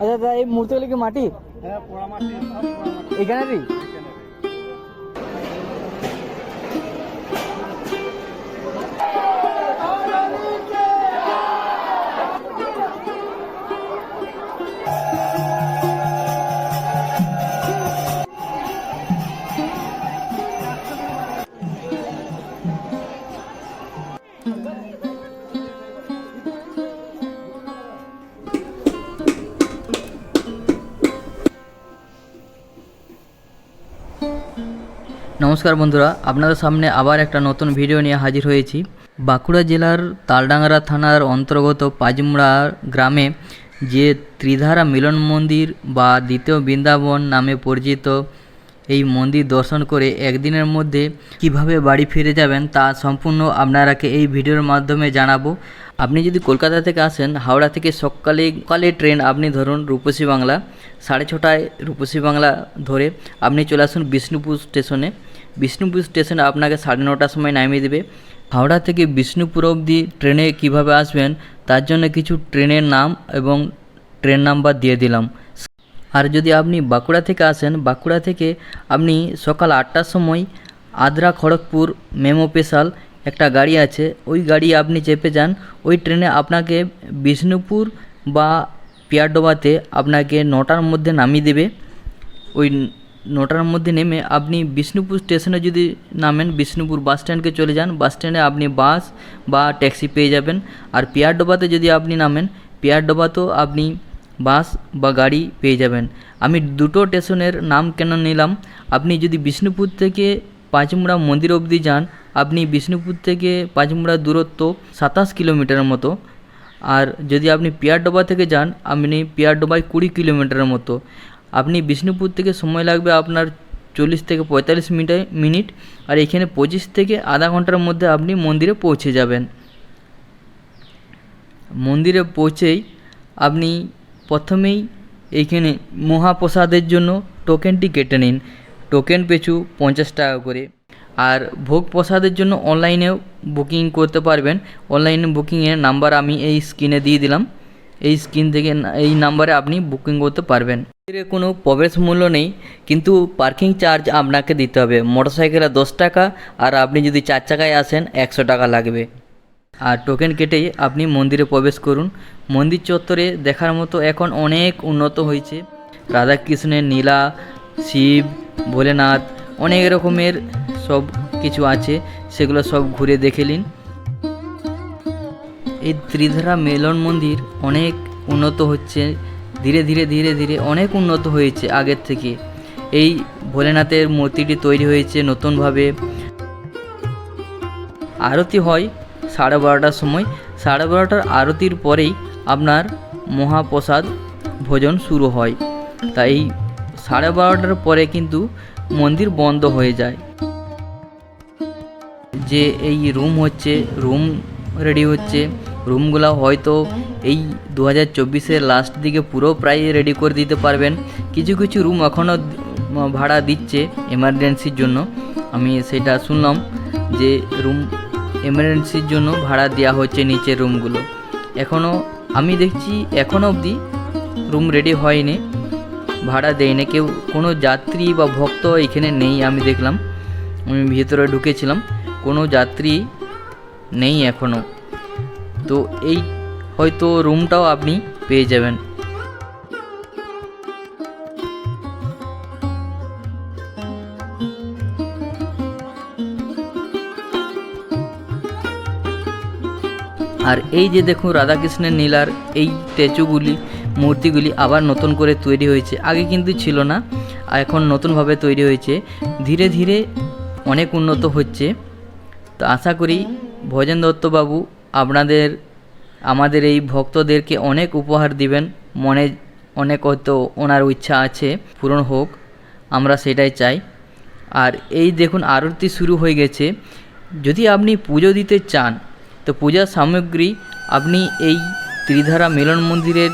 আচ্ছা দাদা এই মূর্তিগুলো কি মাটি? হ্যাঁ এখানেরই? নমস্কার বন্ধুরা, আপনাদের সামনে আবার একটা নতুন ভিডিও নিয়ে হাজির হয়েছি। বাঁকুড়া জেলার তালডাংরা থানার অন্তর্গত পাজমুড়া গ্রামে যে ত্রিধারা মিলন মন্দির বা দ্বিতীয় বৃন্দাবন নামে পরিচিত এই মন্দির দর্শন করে একদিনের মধ্যে কীভাবে বাড়ি ফিরে যাবেন তা সম্পূর্ণ আপনারাকে এই ভিডিওর মাধ্যমে জানাব। আপনি যদি কলকাতা থেকে আসেন, হাওড়া থেকে সকালে সকালে ট্রেন আপনি ধরুন রূপসী বাংলা, সাড়ে ছটায় রূপসী বাংলা ধরে আপনি চলে আসুন বিষ্ণুপুর স্টেশনে। বিষ্ণুপুর স্টেশনে আপনাকে সাড়ে নটার সময় নামিয়ে দেবে। হাওড়া থেকে বিষ্ণুপুর অবধি ট্রেনে কীভাবে আসবেন, তার জন্য কিছু ট্রেনের নাম এবং ট্রেন নাম্বার দিয়ে দিলাম। আর যদি আপনি বাঁকুড়া থেকে আসেন, বাঁকুড়া থেকে আপনি সকাল আটটার সময় আদ্রা খড়গপুর মেমো স্পেশাল একটা গাড়ি আছে, ওই গাড়ি আপনি চেপে যান। ওই ট্রেনে আপনাকে বিষ্ণুপুর বা পিয়ারডোবাতে আপনাকে নটার মধ্যে নামিয়ে দেবে। ওই নটার মধ্যে নেমে আপনি বিষ্ণুপুর স্টেশনে যদি নামেন, বিষ্ণুপুর বাস স্ট্যান্ডকে চলে যান, বাস স্ট্যান্ডে আপনি বাস বা ট্যাক্সি পেয়ে যাবেন। আর পিয়ারডোবাতে যদি আপনি নামেন পিয়ারডোবাতেও আপনি বাস বা গাড়ি পেয়ে যাবেন। আমি দুটো স্টেশনের নাম কেন নিলাম? আপনি যদি বিষ্ণুপুর থেকে পাঁচমুড়া মন্দির অবধি যান, আপনি বিষ্ণুপুর থেকে পাঁচমুড়া দূরত্ব সাতাশ কিলোমিটারের মতো। আর যদি আপনি পিয়ারডোবা থেকে যান, আপনি পিয়ারডোবায় কুড়ি কিলোমিটারের মতো। আপনি বিষ্ণুপুর থেকে সময় লাগবে আপনার চল্লিশ থেকে পঁয়তাল্লিশ মিনিটে, মিনিট, আর এখানে পঁচিশ থেকে আধা ঘণ্টার মধ্যে আপনি মন্দিরে পৌঁছে যাবেন। মন্দিরে পৌঁছেই আপনি প্রথমেই এইখানে মহাপ্রসাদের জন্য টোকেনটি কেটে নিন। টোকেন পিছু পঞ্চাশ টাকা করে। আর ভোগ প্রসাদের জন্য অনলাইনেও বুকিং করতে পারবেন। অনলাইনে বুকিংয়ের নাম্বার আমি এই স্ক্রিনে দিয়ে দিলাম। এই স্ক্রিন থেকে এই নাম্বারে আপনি বুকিং করতে পারবেন। মন্দিরে কোনো প্রবেশ মূল্য নেই, কিন্তু পার্কিং চার্জ আপনাকে দিতে হবে। মোটরসাইকেলে দশ টাকা আর আপনি যদি চার চাকায় আসেন, একশো টাকা লাগবে। আর টোকেন কেটেই আপনি মন্দিরে প্রবেশ করুন। মন্দির চত্বরে দেখার মতো এখন অনেক উন্নত হয়েছে। রাধাকৃষ্ণের নীলা, শিব, ভোলেনাথ, অনেক রকমের সব কিছু আছে, সেগুলো সব ঘুরে দেখে নিন। এই ত্রিধারা মেলন মন্দির অনেক উন্নত হচ্ছে। ধীরে ধীরে ধীরে ধীরে অনেক উন্নত হয়েছে আগের থেকে। এই ভোলেনাথের মূর্তিটি তৈরি হয়েছে নতুনভাবে। আরতি হয় সাড়ে বারোটার সময়। সাড়ে বারোটার আরতির পরেই আপনার মহাপ্রসাদ ভোজন শুরু হয়। তাই সাড়ে বারোটার পরে কিন্তু মন্দির বন্ধ হয়ে যায়। যে এই রুম হচ্ছে, রুম রেডি হচ্ছে। রুমগুলো হয়তো এই দু হাজার চব্বিশের লাস্ট দিকে পুরো প্রায় রেডি করে দিতে পারবেন। কিছু কিছু রুম এখনও ভাড়া দিচ্ছে এমার্জেন্সির জন্য। আমি সেটা শুনলাম যে রুম এমার্জেন্সির জন্য ভাড়া দেওয়া হচ্ছে নিচের রুমগুলো এখনও আমি দেখছি এখনও অবধি রুম রেডি হয়নি, ভাড়া দেয়নি। কেউ কোনো যাত্রী বা ভক্ত এখানে নেই আমি দেখলাম। আমি ভিতরে ঢুকেছিলাম। কোনো যাত্রী নেই এখনও তো এই হয়তো রুমটাও আপনি পেয়ে যাবেন। আর এই যে দেখুন রাধাকৃষ্ণের নীলার এই স্ট্যাচুগুলি মূর্তিগুলি আবার নতুন করে তৈরি হয়েছে। আগে কিন্তু ছিল না এখন নতুনভাবে তৈরি হয়েছে। ধীরে ধীরে অনেক উন্নত হচ্ছে। তো আশা করি ভজেন দত্তবাবু আপনাদের, আমাদের এই ভক্তদেরকে অনেক উপহার দিবেন। মনে, অনেক হয়তো ওনার ইচ্ছা আছে, পূরণ হোক, আমরা সেটাই চাই। আর এই দেখুন, আরতি শুরু হয়ে গেছে। যদি আপনি পুজো দিতে চান, তো পূজার সামগ্রী আপনি এই ত্রিধারা মিলন মন্দিরের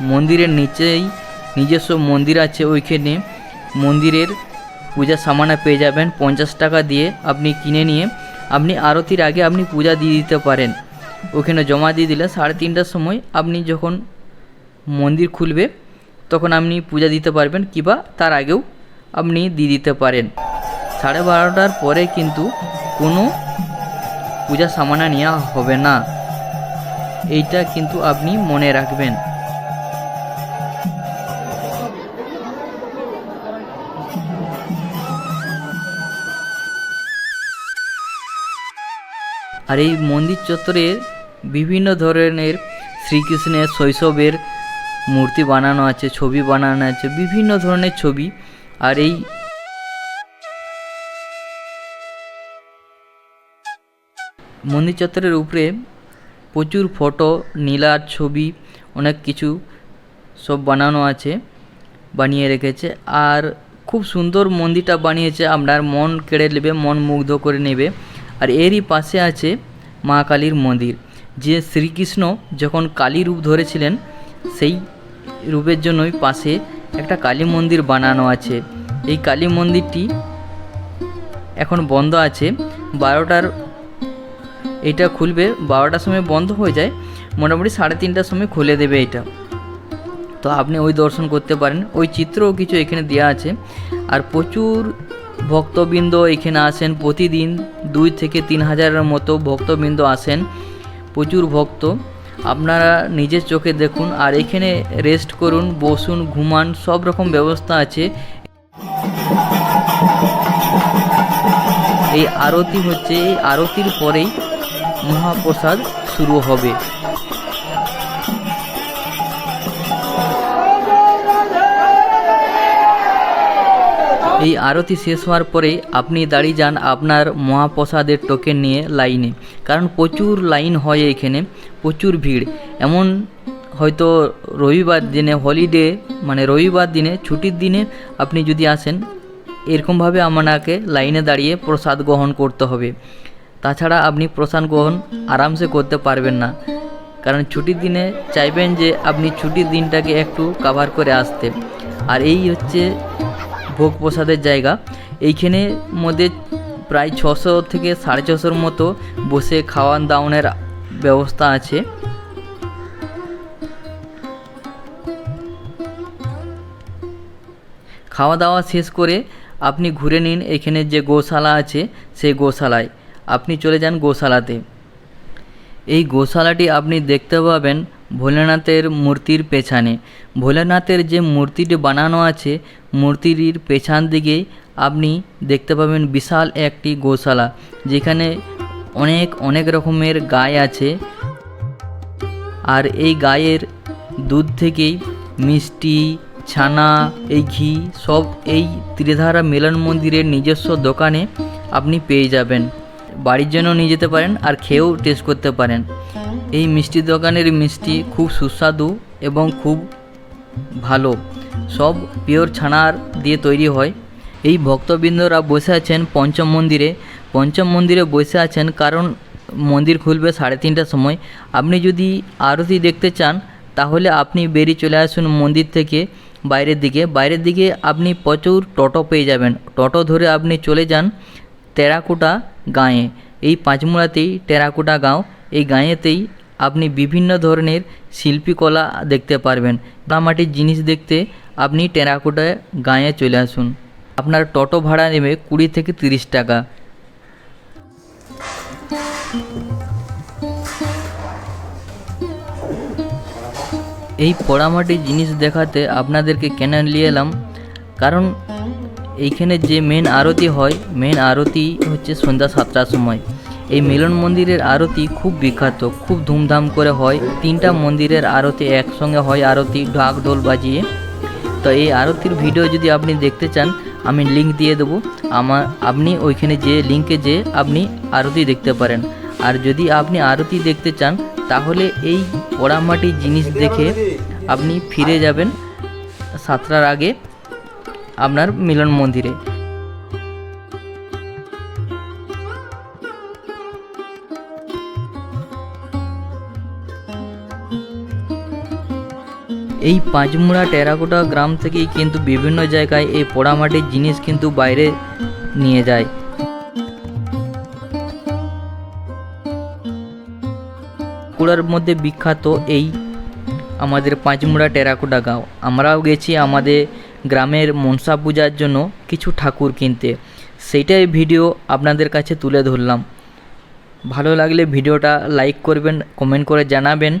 মন্দিরের নিচেই নিজস্ব মন্দির আছে ওইখানে। মন্দিরের পূজার সামানা পেয়ে যাবেন। পঞ্চাশ টাকা দিয়ে আপনি কিনে নিয়ে আপনি আরতির আগে আপনি পূজা দিয়ে দিতে পারেন। ওখানে জমা দিয়ে দিলে সাড়ে তিনটার সময় আপনি যখন মন্দির খুলবে, তখন আপনি পূজা দিতে পারবেন কিবা তার আগেও আপনি দিয়ে দিতে পারেন। সাড়ে বারোটার পরে কিন্তু কোনো পূজা সামানা নেওয়া হবে না। এইটা কিন্তু আপনি মনে রাখবেন। আর এই মন্দির চত্বরে বিভিন্ন ধরনের শ্রীকৃষ্ণের শৈশবের মূর্তি বানানো আছে, ছবি বানানো আছে, বিভিন্ন ধরনের ছবি। আর এই মন্দির চত্বরের উপরে প্রচুর ফটো, নীলার ছবি, অনেক কিছু সব বানানো আছে, বানিয়ে রেখেছে। আর খুব সুন্দর মন্দিরটা বানিয়েছে। আপনার মন কেড়ে নেবে, মন মুগ্ধ করে নেবে। আর এরই পাশে আছে মা কালীর মন্দির, যে শ্রীকৃষ্ণ যখন কালী রূপ ধরেছিলেন, সেই রূপের জন্যই পাশে একটা কালী মন্দির বানানো আছে। এই কালী মন্দিরটি এখন বন্ধ আছে। বারোটার এটা খুলবে, বারোটার সময় বন্ধ হয়ে যায়। মোটামুটি সাড়ে তিনটার সময় খুলে দেবে এটা। তো আপনি ওই দর্শন করতে পারেন। ওই চিত্রও কিছু এখানে দেওয়া আছে। আর প্রচুর ভক্তবৃন্দ এখানে আসেন প্রতিদিন দুই থেকে তিন হাজারের মতো ভক্তবৃন্দ আসেন। প্রচুর ভক্ত। আপনারা নিজের চোখে দেখুন আর এখানে রেস্ট করুন, বসুন, ঘুমান, সব রকম ব্যবস্থা আছে। এই আরতি হচ্ছে, এই আরতির পরেই মহাপ্রসাদ শুরু হবে। এই আরতি শেষ হওয়ার পরে আপনি দাঁড়িয়ে যান আপনার মহাপ্রসাদের টোকেন নিয়ে লাইনে কারণ প্রচুর লাইন হয় এখানে, প্রচুর ভিড়। এমন হয়তো রবিবার দিনে হলিডে মানে রবিবার দিনে, ছুটির দিনে আপনি যদি আসেন, এরকমভাবে আপনাকে লাইনে দাঁড়িয়ে প্রসাদ গ্রহণ করতে হবে। তাছাড়া আপনি প্রসাদ গ্রহণ আরামসে করতে পারবেন না। কারণ ছুটির দিনে চাইবেন যে আপনি ছুটির দিনটাকে একটু কাভার করে আসতে। আর এই হচ্ছে ভোগ প্রসাদের জায়গা। এইখানে মধ্যে প্রায় ছশো থেকে সাড়ে ছশোর মতো বসে খাওয়ান দাওয়ানের ব্যবস্থা আছে। খাওয়া দাওয়া শেষ করে আপনি ঘুরে নিন, এখানে যে গোশালা আছে, সেই গোশালায়। আপনি চলে যান গোশালাতে। এই গোশালাটি আপনি দেখতে পাবেন ভোলেনাথের মূর্তির পেছনে। ভোলেনাথের যে মূর্তিটি বানানো আছে, মূর্তিটির পেছন দিকেই আপনি দেখতে পাবেন বিশাল একটি গোশালা, যেখানে অনেক অনেক রকমের গায়ে আছে। আর এই গায়ের দুধ থেকেই মিষ্টি, ছানা, এই ঘি, সব এই ত্রিধারা মিলন মন্দিরের নিজস্ব দোকানে আপনি পেয়ে যাবেন। বাড়ির জন্য নিয়ে যেতে পারেন আর খেয়েও টেস্ট করতে পারেন। এই মিষ্টি দোকানের মিষ্টি খুব সুস্বাদু এবং খুব ভালো। সব পিওর ছানার দিয়ে তৈরি হয়। এই ভক্তবৃন্দরা বসে আছেন পঞ্চম মন্দিরে। পঞ্চম মন্দিরে বসে আছেন কারণ মন্দির খুলবে সাড়ে তিনটার সময়। আপনি যদি আরতি দেখতে চান, তাহলে আপনি বেরিয়ে চলে আসুন মন্দির থেকে বাইরের দিকে। বাইরের দিকে আপনি প্রচুর টোটো পেয়ে যাবেন। টোটো ধরে আপনি চলে যান টেরাকোটা গাঁয়ে। এই পাঁচমুড়াতেই টেরাকোটা গাঁও। এই গাঁয়েতেই আপনি বিভিন্ন ধরনের শিল্পীকলা দেখতে পারবেন। মাটির জিনিস দেখতে আপনি টেরাকোটা গাঁয়ে চলে আসুন। আপনার টোটো ভাড়া নেবে কুড়ি থেকে তিরিশ টাকা। এই পোড়ামাটির জিনিস দেখাতে আপনাদেরকে কেন নিয়ে এলাম? কারণ এইখানে যে মেন আরতি হয় মেন আরতি হচ্ছে সন্ধ্যা সাতটার সময়। এই মিলন মন্দিরের আরতি খুব বিখ্যাত, খুব ধুমধাম করে হয়। তিনটা মন্দিরের আরতি একসঙ্গে হয়, আরতি ঢাক ঢোল বাজিয়ে। তো এই আরতির ভিডিও যদি আপনি দেখতে চান, আমি লিংক দিয়ে দেবো। আমার আপনি ওইখানে যে লিঙ্কে যে আপনি আরতি দেখতে পারেন। আর যদি আপনি আরতি দেখতে চান, তাহলে এই পোড়ামাটি জিনিস দেখে আপনি ফিরে যাবেন সাতটার আগে আপনার মিলন মন্দিরে। এই পাঁচমুড়া টেরাকোটা গ্রাম থেকেই কিন্তু বিভিন্ন জায়গায় এই পোড়ামাটির জিনিস কিন্তু বাইরে নিয়ে যায়। বাঁকুড়ার মধ্যে বিখ্যাত এই আমাদের পাঁচমুড়া টেরাকোটা গাঁও। আমরাও গেছি আমাদের গ্রামের মনসা পূজার জন্য কিছু ঠাকুর কিনতে। সেইটাই ভিডিও আপনাদের কাছে তুলে ধরলাম। ভালো লাগলে ভিডিওটা লাইক করবেন, কমেন্ট করে জানাবেন।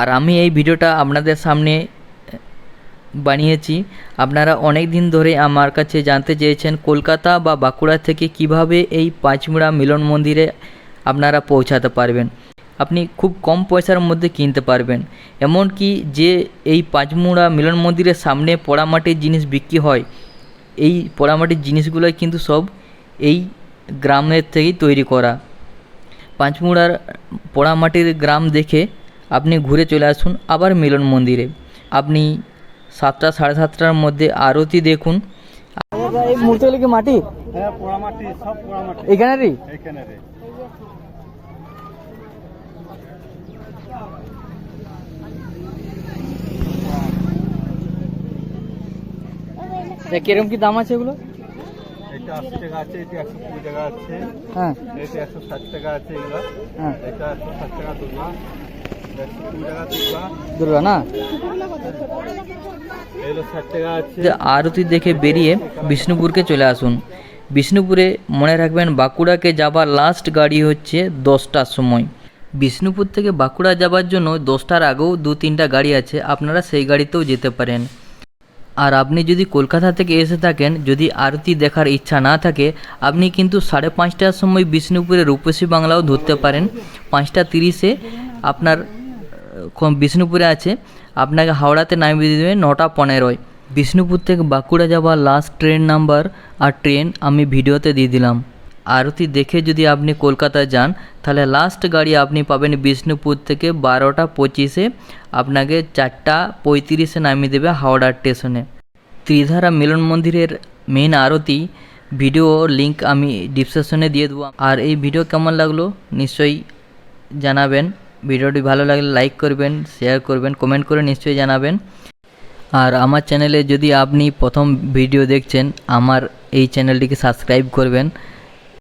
আর আমি এই ভিডিওটা আপনাদের সামনে বানিয়েছি। আপনারা অনেক দিন ধরে আমার কাছে জানতে চেয়েছেন কলকাতা বা বাঁকুড়া থেকে কীভাবে এই পাঁচমুড়া মিলন মন্দিরে আপনারা পৌঁছাতে পারবেন। আপনি খুব কম পয়সার মধ্যে কিনতে পারবেন। এমনকি যে এই পাঁচমুড়া মিলন মন্দিরের সামনে পোড়ামাটির জিনিস বিক্রি হয়, এই পোড়ামাটির জিনিসগুলোই কিন্তু সব এই গ্রামের থেকেই তৈরি করা। পাঁচমুড়ার পোড়ামাটির গ্রাম দেখে আপনি ঘুরে চলে আসুন আবার মিলন মন্দিরে। আপনি সাতটা সাড়ে সাতটার মধ্যে আরতি দেখুন। এই মূর্তিগুলো কি মাটি? হ্যাঁ সব এখানেরই? রে কি দাম আছে এগুলো? এটা আশি টাকা আছে এটা একশো কুড়ি টাকা আছে। হ্যাঁ। এটা একশো ষাট টাকা আছে এগুলো। এটা একশো ষাট টাকা দুর্গা একশো কুড়ি টাকা আরতি দেখে বেরিয়ে বিষ্ণুপুরকে চলে আসুন। বিষ্ণুপুরে মনে রাখবেন বাঁকুড়াকে যাবার লাস্ট গাড়ি হচ্ছে দশটার সময়। বিষ্ণুপুর থেকে বাঁকুড়া যাবার জন্য দশটার আগেও দু তিনটা গাড়ি আছে, আপনারা সেই গাড়িতেও যেতে পারেন। আর আপনি যদি কলকাতা থেকে এসে থাকেন, যদি আরতি দেখার ইচ্ছা না থাকে, আপনি কিন্তু সাড়ে পাঁচটার সময় বিষ্ণুপুরে রূপসী বাংলাও ধরতে পারেন। পাঁচটা তিরিশে আপনার বিষ্ণুপুরে আছে, আপনাকে হাওড়াতে নামিয়ে দেবে নটা পনেরোয়। বিষ্ণুপুর থেকে বাঁকুড়া যাওয়ার লাস্ট ট্রেন নাম্বার আর ট্রেন আমি ভিডিওতে দিয়ে দিলাম। আরতি দেখে যদি আপনি কলকাতায় যান, তাহলে লাস্ট গাড়ি আপনি পাবেন বিষ্ণুপুর থেকে বারোটা পঁচিশে। আপনাকে চারটা পঁয়ত্রিশে নামিয়ে দেবে হাওড়া স্টেশনে। ত্রিধারা মিলন মন্দিরের মেন আরতি ভিডিও লিংক আমি ডিসক্রিপশনে দিয়ে দেবো। আর এই ভিডিও কেমন লাগল? নিশ্চয়ই জানাবেন। ভিডিওটি ভালো লাগলে লাইক করবেন শেয়ার করবেন কমেন্ট করে নিশ্চয়ই জানাবেন। আর আমার চ্যানেলে যদি আপনি প্রথম ভিডিও দেখছেন, আমার এই চ্যানেলটিকে সাবস্ক্রাইব করবেন।